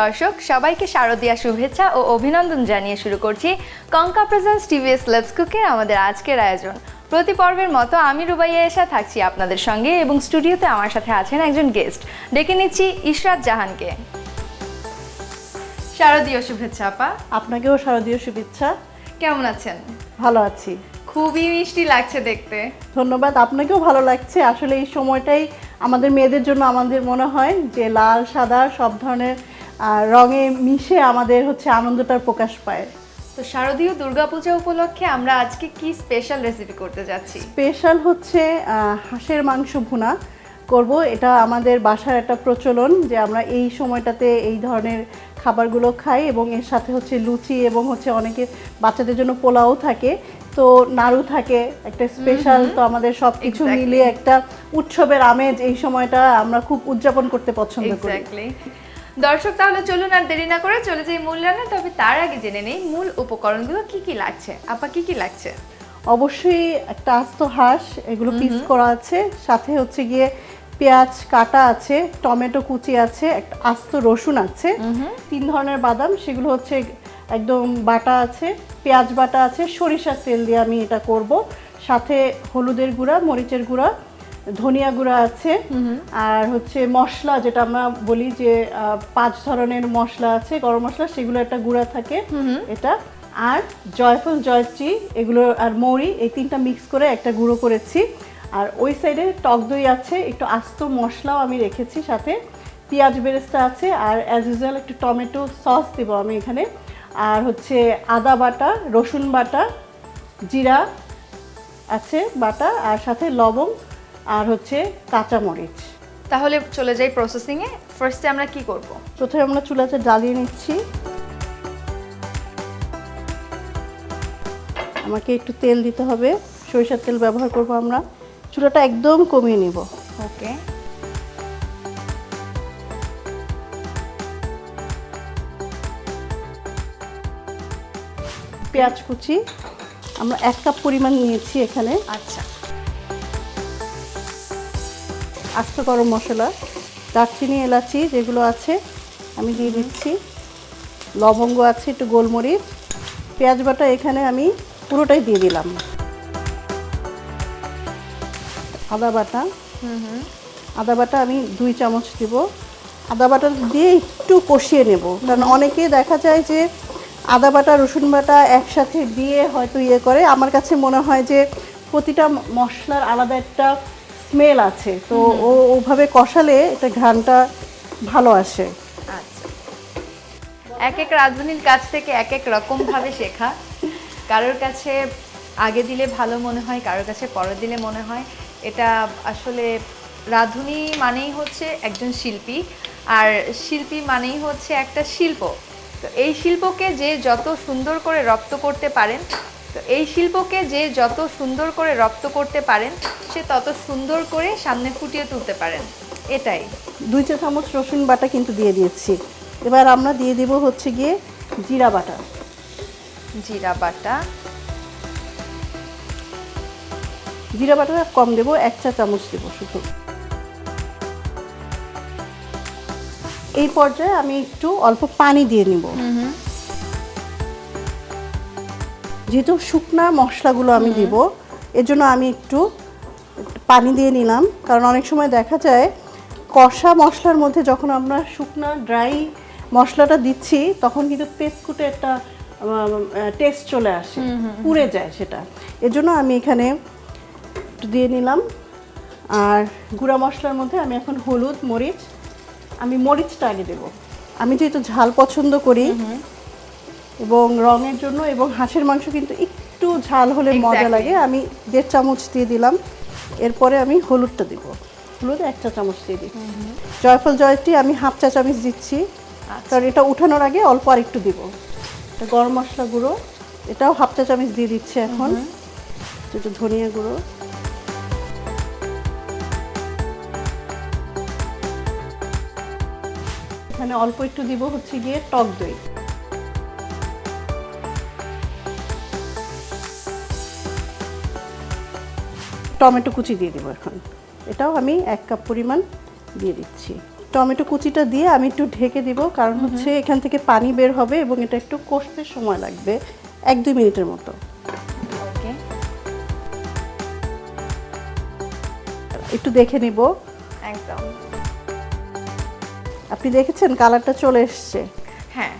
দর্শক সবাইকে শারদীয়া শুভেচ্ছা ও অভিনন্দন জানিয়ে শুরু করছি কঙ্কা প্রেজেন্স টিভিএস লেটস কুকে আমাদের আজকের আয়োজন। প্রতি পর্বের মতো আমি রুবাইয়া এসা থাকছি আপনাদের সঙ্গে এবং স্টুডিওতে আমার সাথে আছেন একজন গেস্ট ডেকে নিচ্ছি ইশরাত জাহানকে। শারদীয় শুভেচ্ছা আপা। আপনাকেও শারদীয় শুভেচ্ছা। কেমন আছেন? ভালো আছি। খুবই মিষ্টি লাগছে দেখতে। ধন্যবাদ আপনাকেও ভালো লাগছে। আসলে এই সময়টাই আমাদের মেয়েদের জন্য আমাদের মনে হয় যে লাল সাদা সব ধরনের রঙে মিশে আমাদের হচ্ছে আনন্দটার প্রকাশ পায়। তো শারদীয় দুর্গাপূজা উপলক্ষে আমরা আজকে কি স্পেশাল রেসিপি করতে যাচ্ছি? স্পেশাল হচ্ছে হাঁসের মাংস ভুনা করব। এটা আমাদের বাসার একটা প্রচলন যে আমরা এই সময়টাতে এই ধরনের খাবারগুলো খাই এবং এর সাথে হচ্ছে লুচি এবং হচ্ছে অনেকে বাচ্চাদের জন্য পোলাও থাকে। তো নাড়ু থাকে একটা স্পেশাল তো আমাদের সব কিছু. মিলিয়ে একটা উৎসবের আমেজ এই সময়টা আমরা খুব উদযাপন করতে পছন্দ করি। দর্শক তাহলে চলুন আর দেরি না করে চলে যাই মূল রান্না। তবে তার আগে জেনে নেই মূল উপকরণগুলো কি কি লাগছে? আপা কি কি লাগছে? অবশ্যই একটা আস্ত হাঁস এগুলো পিস করা আছে। সাথে হচ্ছে গিয়ে পেঁয়াজ কাটা আছে টমেটো কুচি আছে একটা আস্ত রসুন আছে তিন ধরনের বাদাম সেগুলো হচ্ছে একদম বাটা আছে পেঁয়াজ বাটা আছে সরিষার তেল দিয়ে আমি এটা করব। সাথে হলুদের গুঁড়া মরিচের গুঁড়া ধনিয়া গুঁড়া আছে, আর হচ্ছে মশলা যেটা আমরা বলি যে পাঁচ ধরনের মশলা আছে, গরম মশলা, সেগুলো একটা গুঁড়া থাকে এটা। আর জয়ফল, জয়ত্রী, এগুলো আর মৌরি, এই তিনটা মিক্স করে একটা গুঁড়ো করেছি। আর ওই সাইডে টক দই আছে, একটু আস্ত মশলাও আমি রেখেছি সাথে। পেঁয়াজ বেরেস্তা আছে, আর অ্যাজ ইউজুয়াল একটু টমেটো সস দেবো আমি এখানে। আর হচ্ছে আদা বাটা, রসুন বাটা, জিরা আছে বাটা, আর সাথে লবং আর হচ্ছে কাঁচামরিচ তাহলে চলে যাই প্রসেসিং এ। ফার্স্টে আমরা কি করব? প্রথমে আমরা চুলাতে জ্বালিয়ে নিচ্ছি। আমাকে একটু তেল দিতে হবে। সরিষার তেল ব্যবহার করব আমরা। চুলাটা একদম কমিয়ে নিব। ওকে পেঁয়াজ কুচি। আমরা এক কাপ পরিমাণ নিয়েছি এখানে। আচ্ছা। আস্ত গরম মশলা দারচিনি এলাচি যেগুলো আছে আমি দিয়ে দিচ্ছি। লবঙ্গ আছে একটু গোলমরিচ। পেঁয়াজ বাটা এখানে আমি পুরোটাই দিয়ে দিলাম। আদা বাটা। হুম হুম। আদা বাটা আমি দুই চামচ দেব। আদা বাটা দিয়ে একটু কষিয়ে নেব। কারণ অনেকে দেখা যায় যে আদা বাটা রসুন বাটা একসাথে দিয়ে হয়তো ইয়ে করে। আমার কাছে মনে হয় যে প্রতিটা মশলার আলাদা একটা স্মেল আছে তো ও ওভাবে কষালে এটা ঘ্রাণটা ভালো আসে। আচ্ছা। এক এক রাঁধুনির কাছ থেকে এক এক রকম ভাবে শেখা। কারোর কাছে আগে দিলে ভালো মনে হয় কারোর কাছে পরে দিলে মনে হয়। এটা আসলে রাঁধুনি মানেই হচ্ছে একজন শিল্পী আর শিল্পী মানেই হচ্ছে একটা শিল্প। তো এই শিল্পকে যে যত সুন্দর করে রপ্ত করতে পারেন তো এই শিল্পকে যে যত সুন্দর করে রপ্ত করতে পারেন সে তত সুন্দর করে সামনে ফুটিয়ে তুলতে পারেন। এটাই। দুই চা চামচ রসুন বাটা কিন্তু দিয়ে দিয়েছি। এবার আমরা দিয়ে দেব হচ্ছে গিয়ে জিরা বাটা। জিরা বাটা। জিরা বাটা কম দেবো এক চা চামচ দেবো শুধু। এই পর্যায়ে আমি একটু অল্প পানি দিয়ে নিব। যেহেতু শুকনা মশলাগুলো আমি দিব এর জন্য আমি একটু পানি দিয়ে নিলাম। কারণ অনেক সময় দেখা যায় কষা মশলার মধ্যে যখন আমরা শুকনা ড্রাই মশলাটা দিচ্ছি তখন কিন্তু তেজকুটে একটা টেস্ট চলে আসে পুড়ে যায় সেটা। এর জন্য আমি এখানে দিয়ে নিলাম। আর গুঁড়া মশলার মধ্যে আমি এখন হলুদ মরিচ আমি মরিচটা আগে দেবো। আমি যেহেতু ঝাল পছন্দ করি এবং রঙের জন্য এবং হাঁসের মাংস কিন্তু একটু ঝাল হলে মজা লাগে। আমি দেড় চামচ দিয়ে দিলাম। এরপরে আমি হলুদটা দিব। হলুদ এক চা চামচ দিয়ে দিই জয়ফল জয়টি আমি হাফ চা চামচ দিচ্ছি। আচ্ছা। কারণ এটা উঠানোর আগে অল্প আর একটু দিব। এটা গরম মশলা গুঁড়ো। এটাও হাফ চা চামচ দিয়ে দিচ্ছি এখন। একটু ধনিয়া গুঁড়ো। এখানে অল্প একটু দিব হচ্ছে গিয়ে টক দই। টমেটো কুচি দিয়ে দেবো এখন। এটাও আমি এক কাপ পরিমাণ দিয়ে দিচ্ছি। টমেটো কুচিটা দিয়ে আমি একটু ঢেকে দিব কারণ হচ্ছে এখান থেকে পানি বের হবে এবং এটা একটু কষতে সময় লাগবে এক দুই মিনিটের মতো। ওকে। একটু দেখে নিব। একদম। আপনি দেখেছেন কালারটা চলে এসছে? হ্যাঁ।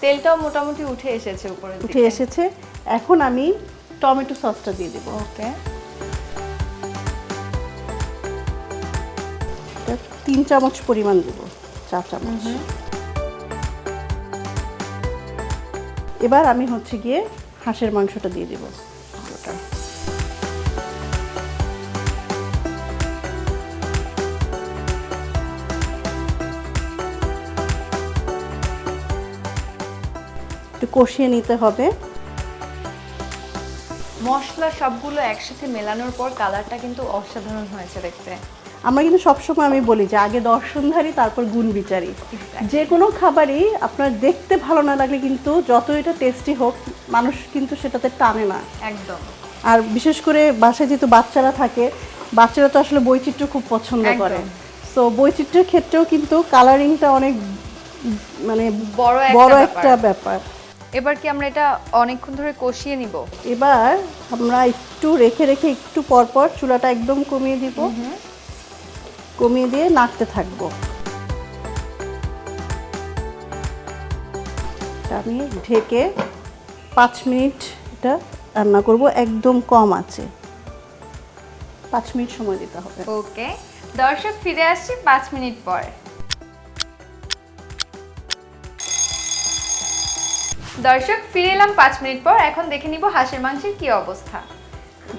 তেলটাও মোটামুটি উঠে এসেছে উপরে উঠে এসেছে। এখন আমি টমেটো সসটা দিয়ে দেবো। ওকে। তিন চামচ পরিমাণ দেব চা চামচ। এবার আমি হচ্ছে গিয়ে হাঁসের মাংসটা দিয়ে দেবো। একটু কষিয়ে নিতে হবে। মশলা সবগুলো একসাথে মেলানোর পর কালারটা কিন্তু অসাধারণ হয়েছে দেখতে। আমরা কিন্তু সবসময় আমি বলি যে আগে দর্শনধারী তারপর গুণ বিচারি যে কোনো খাবারই আপনার দেখতে ভালো না লাগলে কিন্তু যত এটা টেস্টি হোক মানুষ কিন্তু সেটাতে টানে না। একদম। আর বিশেষ করে বাসায় যেহেতু বাচ্চারা থাকে বাচ্চারা তো আসলে বৈচিত্র্য খুব পছন্দ করে। সো বৈচিত্র্যের ক্ষেত্রেও কিন্তু কালারিংটা অনেক মানে বড় বড় একটা ব্যাপার। এবার কি আমরা এটা অনেকক্ষণ ধরে কষিয়ে নিব? এবার আমরা একটু রেখে রেখে একটু পর পর চুলাটা একদম কমিয়ে দিব। কমিয়ে দিয়ে নাড়তে থাকব। আমি ঢেকে পাঁচ মিনিট এটা রান্না করব একদম কম আছে। পাঁচ মিনিট সময় দিতে হবে। ওকে দর্শক ফিরে আসছি পাঁচ মিনিট পর। দর্শক ফিরে এলাম পাঁচ মিনিট পর। এখন দেখে নিব হাঁসের মাংসের কি অবস্থা।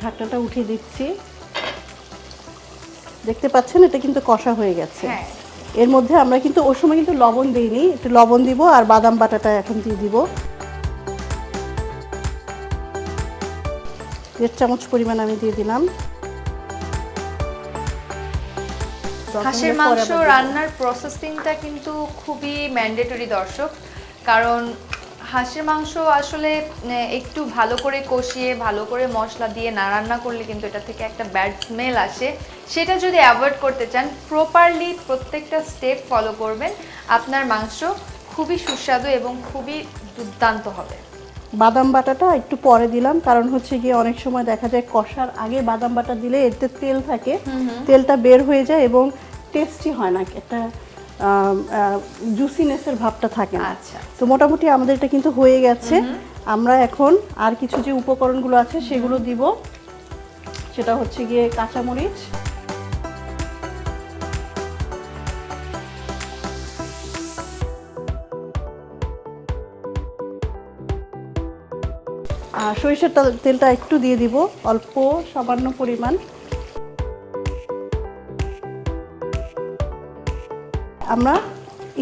ঢাকনাটা উঠিয়ে দিচ্ছি। দেখতে পাচ্ছেন এটা কিন্তু কষা হয়ে গেছে। হ্যাঁ। এর মধ্যে আমরা কিন্তু ওর সময় কিন্তু লবণ দিইনি। একটু লবণ দিব আর বাদাম বাটাটা এখন দিয়ে দিব। দেড় চামচ পরিমাণ আমি দিয়ে দিলাম। হাঁসের মাংস রান্নার প্রসেসিংটা কিন্তু খুবই ম্যান্ডেটরি দর্শক। কারণ হাঁসের মাংস আসলে একটু ভালো করে কষিয়ে ভালো করে মশলা দিয়ে না রান্না করলে কিন্তু এটা থেকে একটা ব্যাড স্মেল আসে। সেটা যদি অ্যাভয়েড করতে চান প্রপারলি প্রত্যেকটা স্টেপ ফলো করবেন। আপনার মাংস খুবই সুস্বাদু এবং খুবই দুর্দান্ত হবে। বাদাম বাটাটা একটু পরে দিলাম কারণ হচ্ছে গিয়ে অনেক সময় দেখা যায় কষার আগে বাদাম বাটা দিলে এতে তেল থাকে। তেলটা বের হয়ে যায় এবং টেস্টি হয় না। একটা জুসিনেসের ভাবটা থাকে না। আচ্ছা। তো মোটামুটি আমাদের এটা কিন্তু হয়ে গেছে। আমরা এখন আর কিছু যে উপকরণগুলো আছে সেগুলো দিব। সেটা হচ্ছে গিয়ে কাঁচামরিচ। আর সরিষার তেল- তেলটা একটু দিয়ে দিব। অল্প সামান্য পরিমাণ।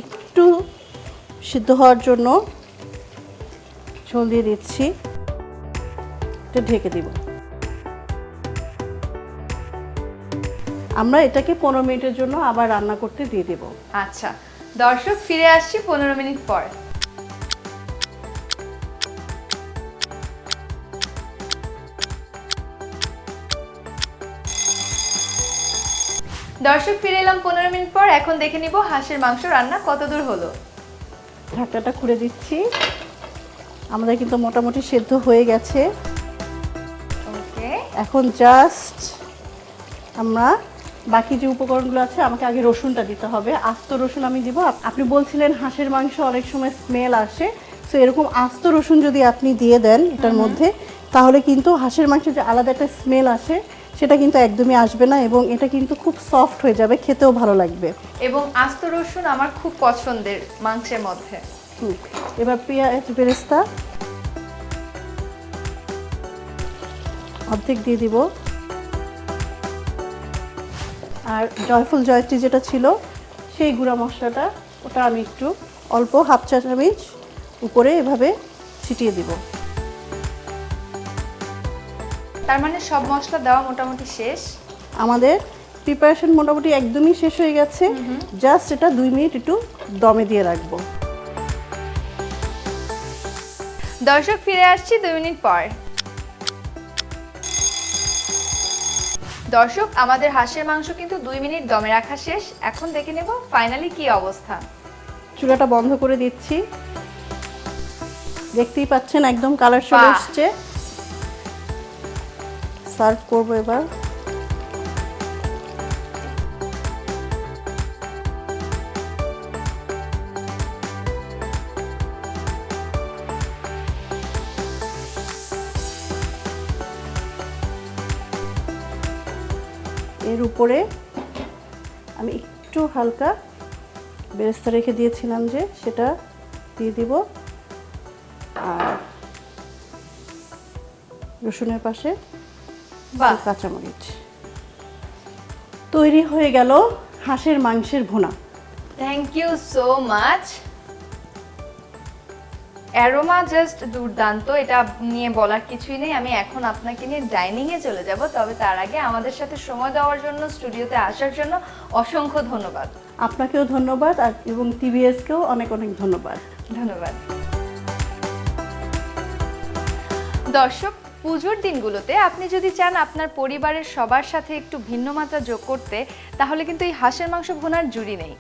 একটু সিদ্ধ হওয়ার জন্য ঝোল দিয়ে দিচ্ছি। এটা ঢেকে দিব। আমরা এটাকে পনেরো মিনিটের জন্য আবার রান্না করতে দিয়ে দেব। আচ্ছা দর্শক ফিরে আসছি পনেরো মিনিট পর। দর্শক ফিরে এলাম পনেরো মিনিট পর। এখন দেখে নিব হাঁসের মাংস রান্না কত দূর হলো। ঢাকনাটা খুলে দিচ্ছি। আমাদের কিন্তু মোটামুটি সেদ্ধ হয়ে গেছে। ওকে। এখন জাস্ট আমরা বাকি যে উপকরণগুলো আছে আমাকে আগে রসুনটা দিতে হবে। আস্ত রসুন আমি দিব। আপনি বলছিলেন হাঁসের মাংস অনেক সময় স্মেল আসে। সো এরকম আস্ত রসুন যদি আপনি দিয়ে দেন এটার মধ্যে তাহলে কিন্তু হাঁসের মাংসের যে আলাদা একটা স্মেল আসে। সেটা কিন্তু একদমই আসবে না এবং এটা কিন্তু খুব সফট হয়ে যাবে খেতেও ভালো লাগবে। এবং আস্ত রসুন আমার খুব পছন্দের মাংসের মধ্যে। এবার পেঁয়াজ বেরেস্তা। অর্ধেক দিয়ে দিব। আর জয়ফুল জয়ত্রী যেটা ছিল সেই গুঁড়া মশলাটা ওটা আমি একটু অল্প হাফ চা চামচ উপরে এভাবে ছিটিয়ে দিব। তার মানে সব মশলা দেওয়া মোটামুটি শেষ? আমাদের প্রিপারেশন মোটামুটি একদমই শেষ হয়ে গেছে। জাস্ট এটা দুই মিনিট একটু দমে দিয়ে রাখব। দর্শক ফিরে আসছি দুই মিনিট পর। দর্শক আমাদের হাঁসের মাংস কিন্তু দুই মিনিট দমে রাখা শেষ। এখন দেখে নেব ফাইনালি কি অবস্থা। চুলাটা বন্ধ করে দিচ্ছি। দেখতেই পাচ্ছেন একদম কালার চলে। এসছে। সার্ভ করব এবার। এর উপরে আমি একটু হালকা বেরেস্তা রেখে দিয়েছিলাম যে সেটা দিয়ে দিব। আর রসুনের পাশে কাঁচামরিচ। তৈরি হয়ে গেল হাঁসের মাংসের ভুনা। Thank you so much aroma just দুর্দান্ত এটা নিয়ে বলার কিছুই নেই। আমি এখন আপনাকে নিয়ে ডাইনিং এ চলে যাব তবে তার আগে আমাদের সাথে সময় দেওয়ার জন্য স্টুডিওতে আসার জন্য অসংখ্য ধন্যবাদ। আপনাকেও ধন্যবাদ আর এবং টিভিএসকেও অনেক অনেক ধন্যবাদ। ধন্যবাদ। দর্শক পুজোর দিনগুলোতে আপনি যদি চান আপনার পরিবারের সবার সাথে একটু ভিন্ন মাত্রা যোগ করতে, তাহলে কিন্তু এই হাঁসের মাংস ভুনার জুড়ি নেই।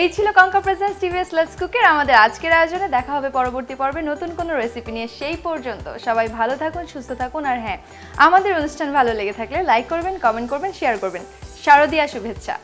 এই ছিল কঙ্কা প্রেজেন্স টিভিএস লেটস কুকের আমাদের আজকের আয়োজনে। দেখা হবে পরবর্তী পর্বে নতুন কোনো রেসিপি নিয়ে সেই পর্যন্ত। সবাই ভালো থাকুন, সুস্থ থাকুন আর হ্যাঁ আমাদের অনুষ্ঠান ভালো লেগে থাকলে লাইক করবেন কমেন্ট করবেন শেয়ার করবেন। শারদীয়া শুভেচ্ছা।